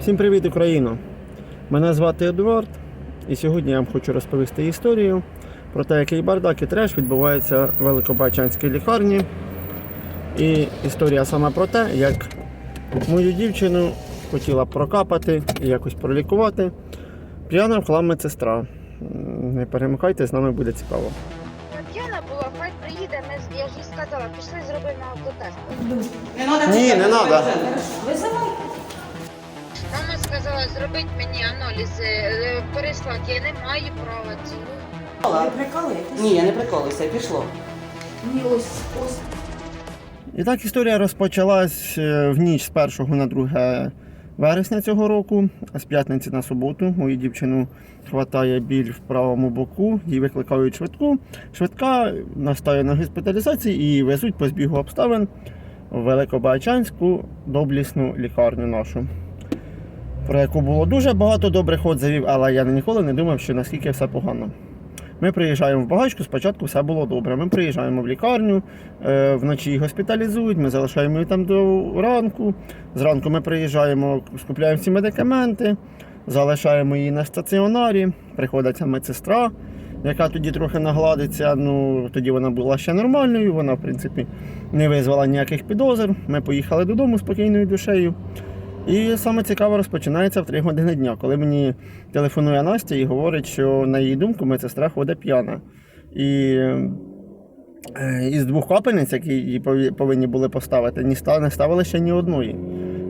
Всім привіт, Україно! Мене звати Едуард, і сьогодні я вам хочу розповісти історію про те, який бардак і треш відбувається в Великобайчанській лікарні. І історія саме про те, як мою дівчину хотіла прокапати і якось пролікувати. П'яна в хлам медсестра. Не перемикайте, з нами буде цікаво. П'яна була, хай приїде, ми, я ж їй сказала, пішли зробимо автотест. Ні, не надо. Сказала, зробити мені аналізи, е, переслати, я не маю права цього. Не прикалуйтесь. Ні, я не приколуюся, пішло. Ні, ось, ось. І так історія розпочалась е, в ніч з 1 на 2 вересня цього року, а з п'ятниці на суботу. Мою дівчину хватає біль в правому боку, їй викликають швидку. Швидка настає на госпіталізації і везуть по збігу обставин в Великобайчанську доблісну лікарню нашу. Про яку було дуже багато добрих отзивів, але я ніколи не думав, що наскільки все погано. Ми приїжджаємо в багачку, спочатку все було добре. Ми приїжджаємо в лікарню, е, вночі її госпіталізують, ми залишаємо її там до ранку. Зранку ми приїжджаємо, скупляємо всі медикаменти, залишаємо її на стаціонарі, приходить ця медсестра, яка тоді трохи нагладиться. Ну, тоді вона була ще нормальною, вона, в принципі, не визвала ніяких підозр. Ми поїхали додому спокійною душею. І саме цікаве розпочинається в 3 години дня, коли мені телефонує Настя і говорить, що на її думку медсестра ходить п'яна. І е, із двох капельниць, які пові- повинні були поставити, не ставили ще ні одної.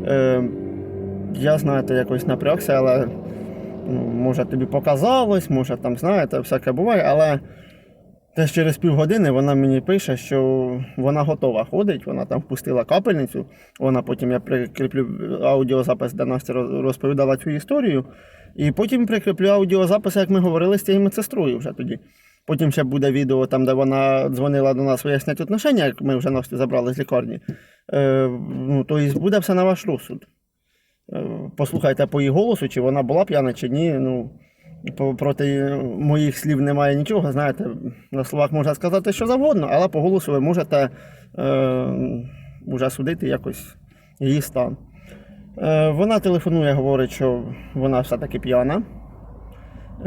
Е, я, знаєте, якось напрягся, але ну, може тобі показалось, може там, знаєте, всяке буває, але десь через півгодини вона мені пише, що вона готова ходить, вона там впустила капельницю. Вона потім я прикріплю аудіозапис, де Настя розповідала цю історію. І потім прикріплю аудіозапис, як ми говорили з цією медсестрою вже тоді. Потім ще буде відео, там, де вона дзвонила до нас виясняти отношення, як ми вже Настю забрали з лікарні. Е, ну, тобто буде все на ваш розсуд. Е, Послухайте по її голосу, чи вона була п'яна, чи ні. Ну, проти моїх слів немає нічого. Знаєте, на словах можна сказати що завгодно, але по голосу ви можете е, вже судити якось її стан. Е, вона телефонує, говорить, що вона все-таки п'яна.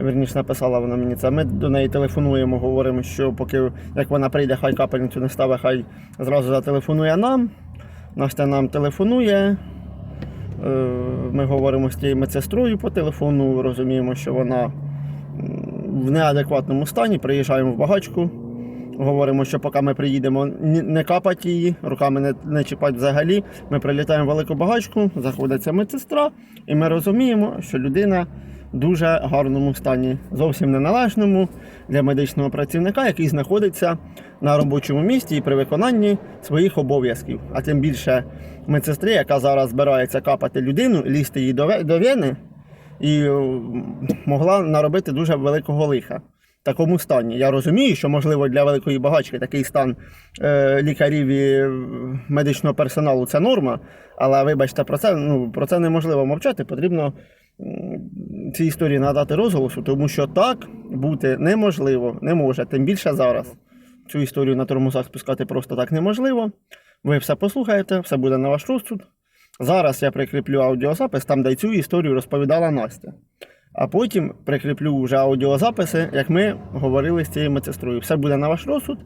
Вірніше написала вона мені це. Ми до неї телефонуємо, говоримо, що поки як вона прийде, хай капельницю не ставить, хай зразу зателефонує нам. Настя нам телефонує. Е, Ми говоримо з тією медсестрою по телефону, розуміємо, що вона в неадекватному стані. Приїжджаємо в багачку. Говоримо, що поки ми приїдемо, не капать її, руками не, не чіпать взагалі. Ми прилітаємо в велику багачку, заходить ця медсестра, і ми розуміємо, що людина в дуже гарному стані, зовсім неналежному для медичного працівника, який знаходиться на робочому місці і при виконанні своїх обов'язків. А тим більше медсестри, яка зараз збирається капати людину, лізти їй до ве- вени, і е, могла наробити дуже великого лиха. В такому стані. Я розумію, що можливо для великої багачки такий стан е, лікарів і е, медичного персоналу це норма, але вибачте, про це, ну, про це неможливо мовчати. Потрібно цій історії надати розголосу, тому що так бути неможливо, не може, тим більше зараз. Цю історію на тормозах спускати просто так неможливо. Ви все послухаєте, все буде на ваш розсуд. Зараз я прикріплю аудіозапис, там де цю історію розповідала Настя. А потім прикріплю вже аудіозаписи, як ми говорили з цією медсестрою. Все буде на ваш розсуд.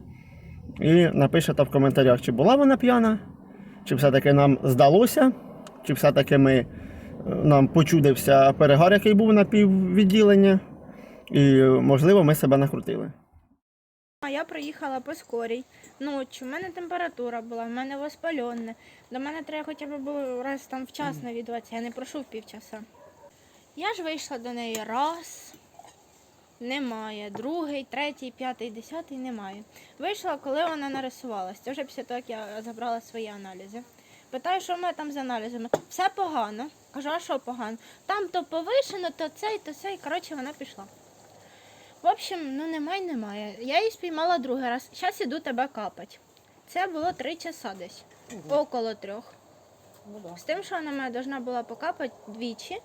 І напишете в коментарях, чи була вона п'яна, чи все-таки нам здалося, чи все-таки ми, е, нам почудився перегар, який був на піввідділення. І, можливо, ми себе накрутили. А я приїхала по скорій. Ночі, у мене температура була, в мене воспальонне. До мене треба хоча б було раз там вчасно відватися, я не прошу півчаса. Я ж вийшла до неї раз, немає. Другий, третій, п'ятий, десятий немає. Вийшла, коли вона нарисувалася. Це вже після того, як я забрала свої аналізи. Питаю, що в мене там з аналізами. Все погано. Кажу, а що погано? Там то повишено, то цей, то цей. Коротше, вона пішла. В общем, ну немає, немає. Я її спіймала другий раз. Зараз іду тебе капать. Це було три часа десь. Около трьох. Ну, да. З тим, що вона мене должна була покапати двічі.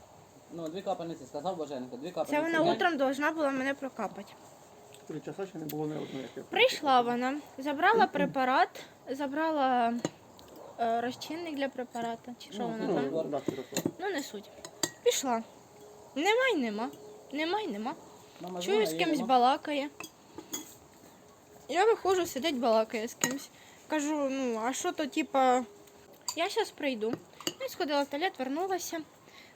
ну дві капельниці, сказав Боженко, дві капельниці. Це вона Глянь. утром должна була мене прокапати. Три часа ще не було ні одної. Прийшла вона, забрала препарат, забрала е, розчинник для препарата. Чи що вона там? ну, Ну, не суть. Пішла. Нема й нема. Нема й нема. Мама Чую, з кимось балакає. Я виходжу, сидить балакає з кимось. Кажу, ну, а що то, типа, я зараз прийду. Я сходила в туалет, вернулася.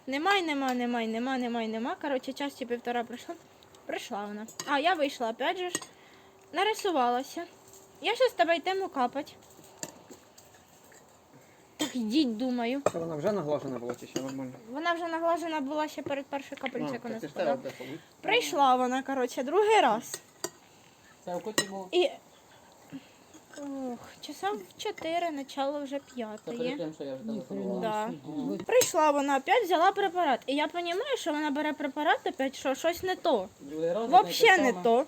Нема, й нема, нема, й нема, нема, й нема. Коротше, час чи півтора прийшла. Прийшла вона. А я вийшла опять же ж, нарисувалася. Я зараз тебе йтиму капать. Так йдіть, думаю. Це вона вже наглажена була чи ще нормально? Вона вже наглажена була ще перед першою капельцею, як вона спадала. Прийшла вона, коротше, другий раз. Це у коті було. І. Ох, часа в 4, начало вже Це перед п'ятої. тим, що я вже телефонувала. Да. Прийшла вона опять, взяла препарат. І я розумію, що вона бере препарат опять, що щось не то. Другий раз, Взагалі не то.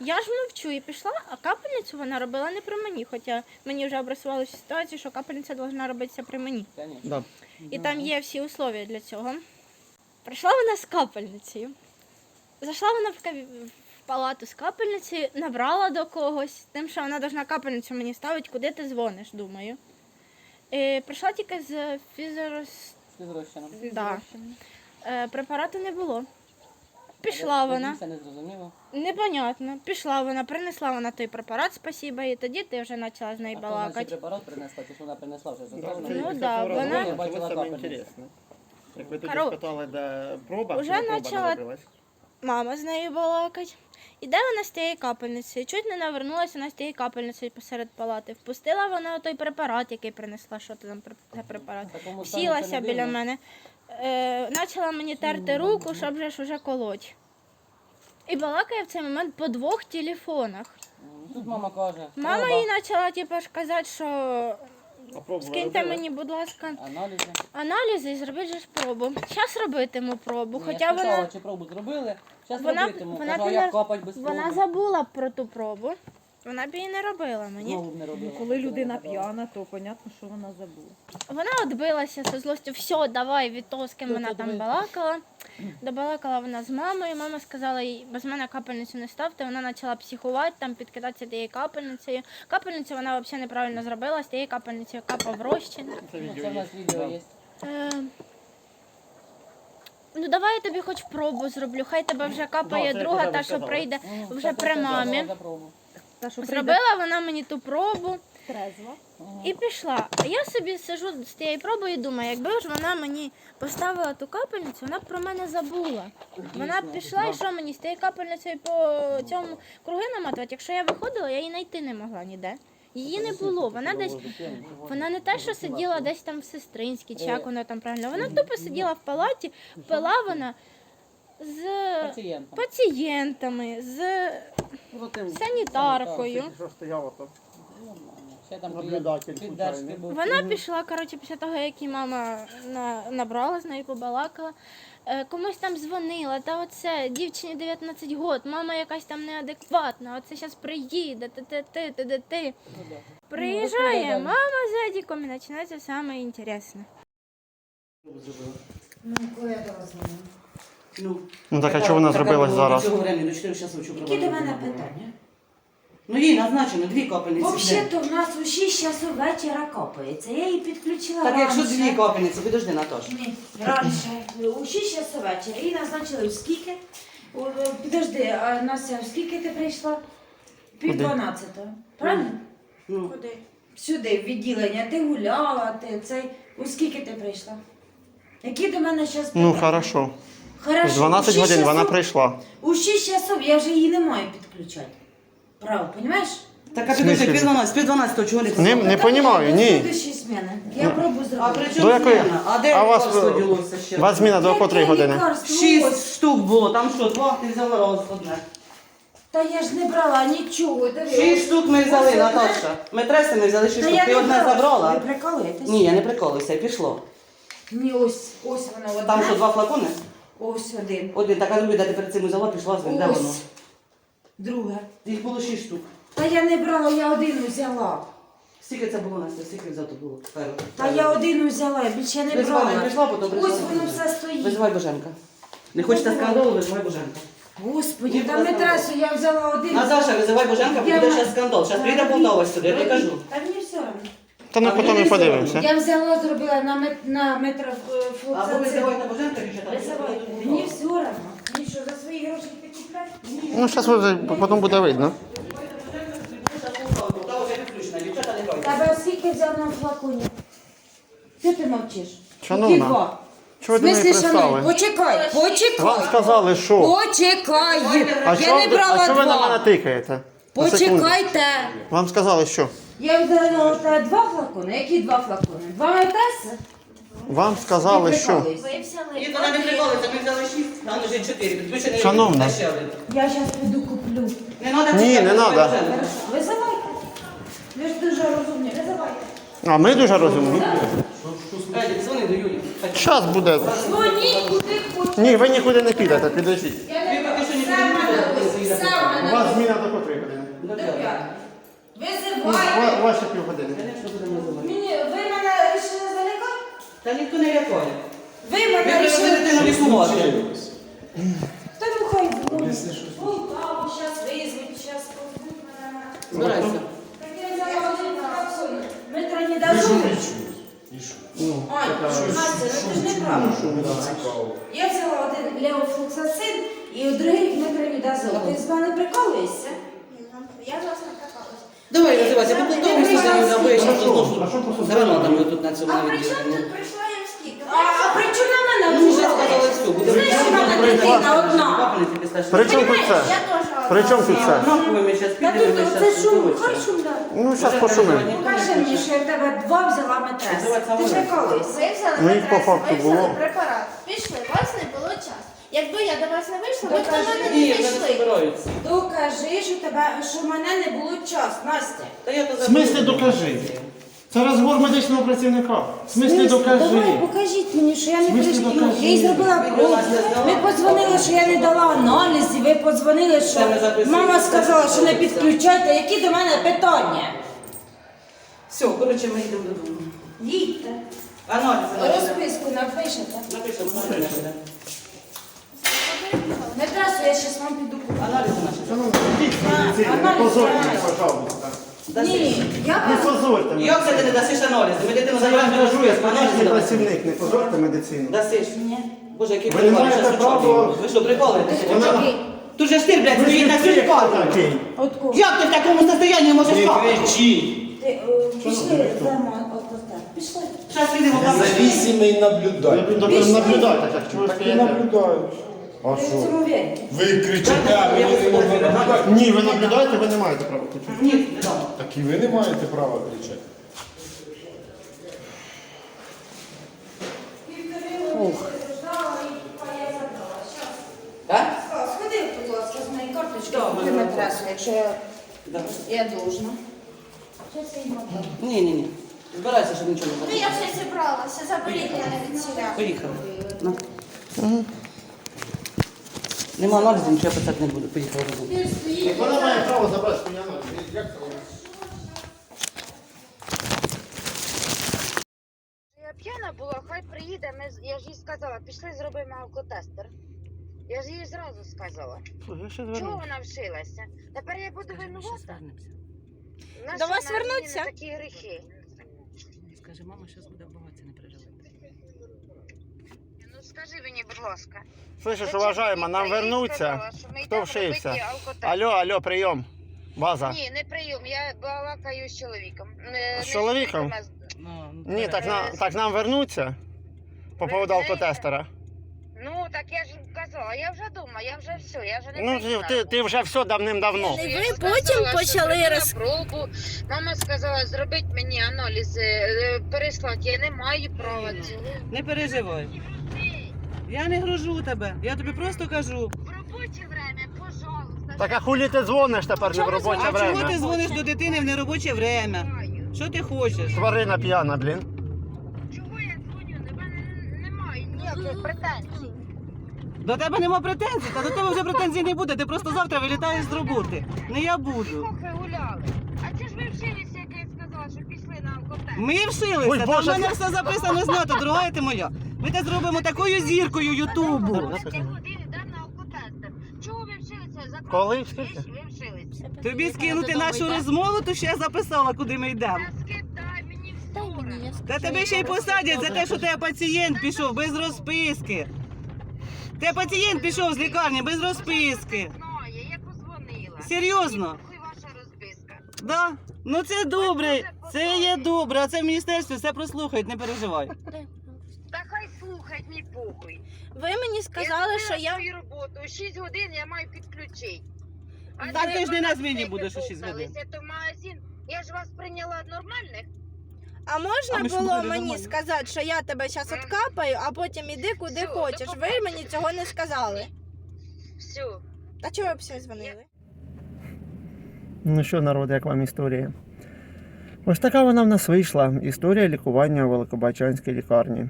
Я ж мовчу і пішла, а капельницю вона робила не при мені, хоча мені вже обрисували ситуацію, що капельниця повинна робитися при мені. Да. І там є всі условия для цього. Прийшла вона з капельницею. Зайшла вона в, кабі- в палату з капельницею, набрала до когось, тим, що вона должна капельницю мені ставити, куди ти дзвониш, думаю. Е, прийшла тільки з фізорос... Зрощена. Да. Е, препарату не було. Пішла вона. Це не зрозуміло. Непонятно. Пішла вона, принесла вона той препарат, спасіба, і тоді ти вже почала з нею А хто вона ще балакати. препарат принесла, чи що вона принесла вже це Ну да, вона- розговору, Бачила це саме капельницю. інтересне. Як ви тоді Коров- спитали, де проба, Уже коли проба начала- не. Мама з нею балакать. Іде вона з тієї капельниці. Чуть не навернулася вона з тієї капельниці посеред палати. Впустила вона той препарат, який принесла, що це там пр- за препарат. В такому стані це Сілася не біля дивно. мене. Е, почала мені терти руку, щоб же ж уже колоть. І балакає в цей момент по двох телефонах. Тут мама каже. Мама їй почала типу, ж казати, що А пробу ви скиньте робили? мені, будь ласка, Аналізи. аналізи і зробіть же ж пробу. Зараз робитиму пробу, Ні, хоча я спитала, вона. чи пробу зробили. Зараз Вона- робитиму. вона Кажу, а як капать без Вона проби? забула про ту пробу. Вона б її не робила мені. Знову б не робила. Коли людина п'яна, то понятно, що вона забула. Вона відбилася зі злостю, все, давай від того, з ким Ну, вона там балакала. Добалакала вона з мамою. Мама сказала їй, без мене капельницю не ставте. Вона почала психувати, там підкидатися тією капельницею. Капельницю вона взагалі неправильно зробила, з тією капельницею капав розчин. Це Ну, відео Це в нас відео є. Е, ну давай я тобі хоч пробу зроблю. Хай тебе вже капає друга, та що прийде вже так, при мамі. за пробу. Та що прийде Зробила вона мені ту пробу. трезва. М. І пішла. А я собі сижу з тією пробою і думаю, якби ж вона мені поставила ту капельницю, вона б про мене забула. Вона б пішла і що мені з тією капельницею по цьому круги наматувати. Якщо я виходила, я її знайти не могла ніде. Її не було. Вона десь вона не те, що сиділа десь там в сестринській, чи як вона там правильно. Вона тупо сиділа в палаті, пила вона з Пацієнтам. пацієнтами, з Ну, санітаркою. Що стояло там? Ще там Наблюдатель піддержки случайний. був. Вона пішла, коротше, після того, як її мама на, набрала з нею, побалакала. Е, комусь там дзвонила, та оце, дівчині 19 років, мама якась там неадекватна, оце зараз приїде, ти ти ти ти ти ти Ну, да. Приїжджає розповідай мама з Едіком і починається саме інтересне. Ну, коли я до вас знаю. Ну, Ну так, а що вона зробила зараз? Цього времени, до 4 часу чого Які до мене питання? Ну їй назначено дві капельниці. в день. Взагалі-то в нас у 6 часу вечора копається. Я її підключила Так якщо дві капельниці, підожди, Наташ. Ні, раніше. У 6 часу вечора. Її назначили скільки? У, о, Підожди, а Настя, в скільки ти прийшла? Пів Куди? 12. Правильно? Ну, Куди? Сюди, в відділення. Ти гуляла, ти цей. У скільки ти прийшла? Які до мене зараз Ну, хорошо. Хорошо. 12 у 6 годин вона часов- прийшла. У 6 часов я вже її не маю підключати. Право, розумієш? так а підожди, смислі? пів 12, пів 12 чого не Не, не понімаю, ні. Я пробую А зробити. при чому До якої? зміна? А де А вас, лікарство ділося ще? У вас зміна до котрої години? Ось. Шість штук було, там що, два, ти взяла раз одне. Та я ж не брала нічого. диви. Шість штук ми взяли, Ось одне. Наташа. Ми треси ми взяли шість Та штук, я ти не одне брала. забрала? Ви прикалуєтесь? Ні, я не приколуюся, пішло. Ні, ось, ось воно одне. Там що, два флакони? Ось один. Один, так а другий, де ти перед цим взяла, пішла з ним, де воно? Ось. Друге. Їх було шість штук. Та я не брала, я один взяла. Скільки це було, Настя? Скільки взято було? Перше. Та я один взяла, я більше не Визвала, брала. не прийшла, потім Ось воно все стоїть. Визивай Боженка. Не хочете скандалу, визивай Боженка. Господи, Ні, та просто- метресу я взяла один. Наташа, визивай Боженка, Я буде зараз скандал. Зараз прийде мені- сюди, я тобі кажу. Та мені все. Та ну потім ми і подивимося. Я взяла, зробила на, мет, на метр е, Або флуксацин. визивайте Боженка, дівчата. Визивайте. Мені все одно. Мені що, за свої гроші ти? Ну, зараз потім буде видно. Тебе скільки взяв на флаконі? Що ти мовчиш? Шановна, Які два? Чого В ви не смислі, шановні, пристали? почекай, почекай. Вам сказали, що? Почекай. А Я що, не ви- брала а що ви на мене два. тикаєте? На секунду. Почекайте. Вам сказали, що? Я взяла та два флакони. Які два флакони? Два метеси? Вам сказали, що? що? Ні, вона не приколиться, ми взяли шість, там вже чотири. Шановна. ще один. Я зараз піду куплю. Не треба Ні, не надо. Визивайте. Ви ж дуже розумні, визивайте. А ми дуже розумні. Едік, дзвони до Юлі. Хай- Зараз буде. Дзвоніть куди хочете. Ні, ви нікуди не підете, підождіть. Я Ви поки що не коли У мене вас зміна до котрої години? До До п'ятої. п'ятої. Ну, ва- Ваші півгодини. Звісно, будемо. Мені, ви мене вирішили залякати? Та ніхто не рятує. Ви Ви мене вирішили... дитину лікувати. Та ну хай буде. Полтаву, щас визвуть, щас позбуть мене. Збирайся. Так я взяла один флакон. Метронідазол. Ань, Настя, ну ти ж не права. Я взяла один леофлуксацин і другий метронідазол. Ти з мене прикалуєшся? Я вас не. Давай визивайся, по полтові всі за мною забиєш, я зношу. А що по Гранатами тут на цьому А при чому тут прийшла я в скільки? А, при чому на мене Ну, вже сказали все, буде Знаєш, у мене дитина одна. При чому тут це? При чому тут це? Однаково ми зараз Та тут це шум, хай шум да. Ну, зараз пошумимо. Покажи мені, що я в тебе два взяла метрес. Ти ж прикалуєшся. Ви взяли Ну, по факту ви взяли було. препарат. Пішли, у вас не було часу. Якби я до вас не вийшла, ви б до Докажи. мене Ні, не вони не пішли. збираються. Докажи, що тебе, що в мене не було час, Настя. Та я то В смислі докажи? Це розговор медичного працівника. В смислі докажи. Давай, покажіть мені, що я не смислі прийшла. докажи? Я їй зробила кров. Ви подзвонили, що я не дала аналізів, ви подзвонили, що Це мама сказала, що не підключайте. Які до мене питання? Все, коротше, ми йдемо додому. Їдьте. Аналізи. Розписку напишете. Напишемо, аналізи. Метресу я зараз вам піду куплю. Аналізи наші. Шановні, ідіть з не позорте, аналіз. пожалуйста. Ні, я Не позорте мене. Як це ти не дасиш аналізи? Ми дитину Це я забираємо, кажу, я давай. працівник, не позорте медицину. Дасиш? Ні. Боже, який Ви не прикол, маєте права- Ви що, приколуєтеся? Вона- Тут же ж ти, блядь, стоїть на як шпалку. От кого? Як ти в такому состоянні можеш спати? Ти, е, Пішли, дамо. Пішли. Зараз підемо там. Наблюдатель. Наблюдайте, так чого ж стоїте? наблюдаю. А Ти в что? цьому вірите? Вы кричите, а мені не можна наблюдати. Ні, ви наблюдаєте, ви не маєте права кричати. Ні, не дам. Так і ви не маєте права кричати. Так? Сходи, будь ласка, з моєї карточки, якщо я, я должна. Щас я їм отдам. Ні, ні, ні. Збирайся, щоб нічого не Ну я вже зібралася, заберіть мене від сіля. Поїхали. На. Нема аналізу, нічого писати не буду. Поїхали. Вона має право забрати свої аналізи. Як це вона? Я п'яна була, хай приїде, ми, з- я ж їй сказала, пішли зробимо алкотестер. Я ж їй зразу сказала. Слухай, я ще Чого вона вшилася? Тепер я буду винувата. На До вас на мені вернуться? Такі гріхи. Скажи, мама зараз буде вбиватися, не переживай. Ну скажи мені, будь ласка. Слышиш, уважаємо, нам вернуться. Хто вшився? Алло, алло, прийом. База. Ні, не прийом, я балакаю з чоловіком. Не- З не чоловіком? з- Ну, Ні, так, на, так нам вернуться по Ви поводу алкотестера. Ну, так я ж казала, я вже дома, я вже все, я вже не Ну, ти, ти, ти вже все давним-давно. І ви потім почали роз- пробу. Мама сказала, зробити мені аналізи, е, переслати. Я не маю права. Не переживай. Я не гружу тебе. Я тобі просто кажу. В робоче время, пожалуйста. Так а хулі ти дзвониш тепер не в робоче А чого ти дзвониш до дитини в неробоче время? Знаю. Що ти хочеш? Тварина п'яна, блін. Чого я дзвоню? До мене немає ніяких претензій. До тебе нема претензій, та до тебе вже претензій не буде. Ти просто завтра вилітаєш з роботи. Не я буду. Трохи гуляли. А чи ж ви вчилися, як я сказала, що пішли на алкотест? Ми Ой, вшилися, там в Боже, мене це- все записано знято, дорога ти моя. Ми те зробимо такою зіркою Ютубу. Чого ви вчилися? За Коли? Скільки? Ви вчилися. Тобі скинути нашу розмову, то ще я записала, куди ми йдемо. Та скидай мені Та тебе ще й посадять за те, що тебе пацієнт пішов без розписки. Те пацієнт пішов з лікарні без розписки. Знає, я позвонила. Серйозно? Ваша розписка. Да? Ну це добре, це є добре, а це в міністерстві все прослухають, не переживай. Похуй. Ви мені сказали, що я. свою роботу. 6 годин я маю підключити. А Так ти ж не на зміні будеш у шість годин. То магазин. Я ж вас прийняла нормальних. А можна А ми ж було мені нормально. сказати, що я тебе зараз откапаю, а потім іди куди Всьо, хочеш. Ви побачення. мені цього не сказали. Все. Та чого ви все дзвонили? Ну що, народ, як вам історія? Ось така вона в нас вийшла. Історія лікування у Великобачанській лікарні.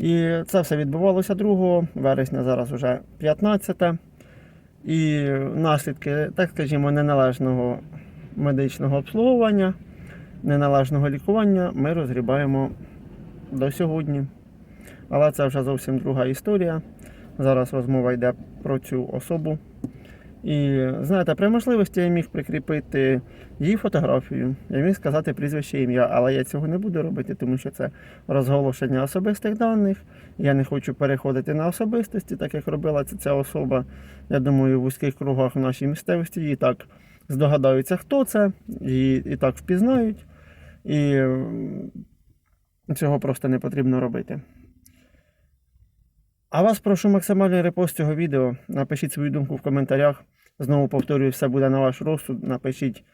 І це все відбувалося 2 вересня, зараз вже 15. І наслідки, так скажімо, неналежного медичного обслуговування, неналежного лікування ми розгрібаємо до сьогодні. Але це вже зовсім друга історія. Зараз розмова йде про цю особу. І знаєте, при можливості я міг прикріпити її фотографію, я міг сказати прізвище ім'я, але я цього не буду робити, тому що це розголошення особистих даних. Я не хочу переходити на особистості, так як робила це ця особа. Я думаю, в вузьких кругах в нашій місцевості і так здогадаються, хто це, і, і так впізнають. І цього просто не потрібно робити. А вас прошу максимальний репост цього відео. Напишіть свою думку в коментарях. Знову повторюю, все буде на ваш розсуд. Напишіть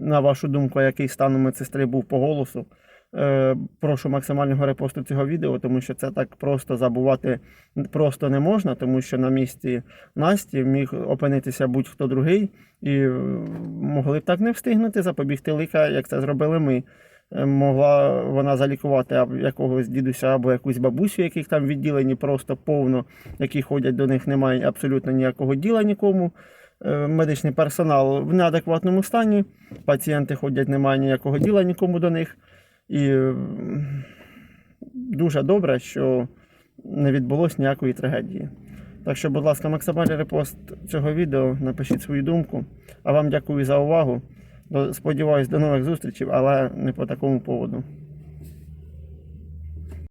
на вашу думку, який стан у медсестри був по голосу. Е, прошу максимального репосту цього відео, тому що це так просто забувати просто не можна, тому що на місці Насті міг опинитися будь-хто другий, і е, могли б так не встигнути запобігти лика, як це зробили ми. Е, Могла вона залікувати якогось дідуся або якусь бабусю, яких там відділені просто повно, які ходять до них, немає абсолютно ніякого діла нікому. Е, Медичний персонал в неадекватному стані, пацієнти ходять, немає ніякого діла нікому до них. І е, дуже добре, що не відбулося ніякої трагедії. Так що, будь ласка, максимальний репост цього відео, напишіть свою думку. А вам дякую за увагу. Сподіваюсь, до нових зустрічей, але не по такому поводу.